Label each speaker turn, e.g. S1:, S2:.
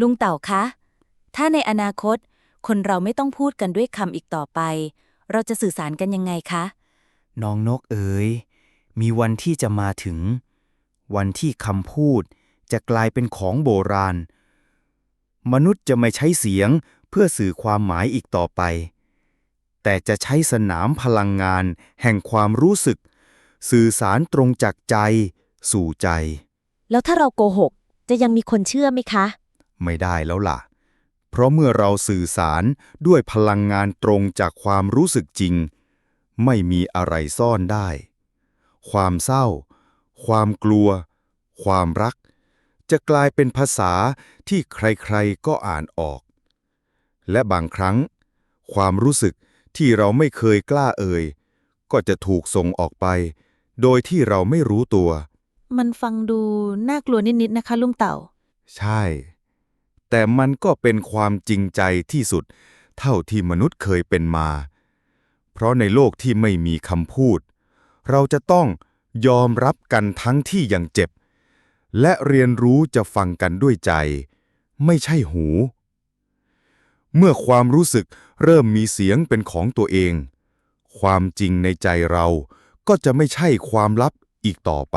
S1: ลุงเต่าคะ ถ้าในอนาคต คนเราไม่ต้องพูดกันด้วยคำอีกต่อไป เราจะสื่อสารกันยังไงคะ
S2: น้องนกเอ๋ย มีวันที่จะมาถึง วันที่คำพูดจะกลายเป็นของโบราณ มนุษย์จะไม่ใช้เสียงเพื่อสื่อความหมายอีกต่อไป แต่จะใช้สนามพลังงานแห่งความรู้สึก สื่อสารตรงจากใจ สู่ใจ
S3: แล้วถ้าเราโกหกจะยังมีคนเชื่อไหมคะ
S2: ไม่ได้แล้วล่ะ เพราะเมื่อเราสื่อสารด้วยพลังงานตรงจากความรู้สึกจริง ไม่มีอะไรซ่อนได้ ความเศร้า ความกลัว ความรัก จะกลายเป็นภาษาที่ใครๆก็อ่านออก และบางครั้ง ความรู้สึกที่เราไม่เคยกล้าเอ่ย ก็จะถูกส่งออกไป โดยที่เราไม่รู้ตัว
S1: มันฟังดูน่ากลัวนิดๆนะคะลุงเต่า
S2: ใช่ แต่มันก็เป็นความจริงใจที่สุด เท่าที่มนุษย์เคยเป็นมา เพราะในโลกที่ไม่มีคำพูด เราจะต้องยอมรับกันทั้งที่ยังเจ็บ และเรียนรู้จะฟังกันด้วยใจ ไม่ใช่หู เมื่อความรู้สึกเริ่มมีเสียงเป็นของตัวเอง ความจริงในใจเราก็จะไม่ใช่ความลับอีกต่อไป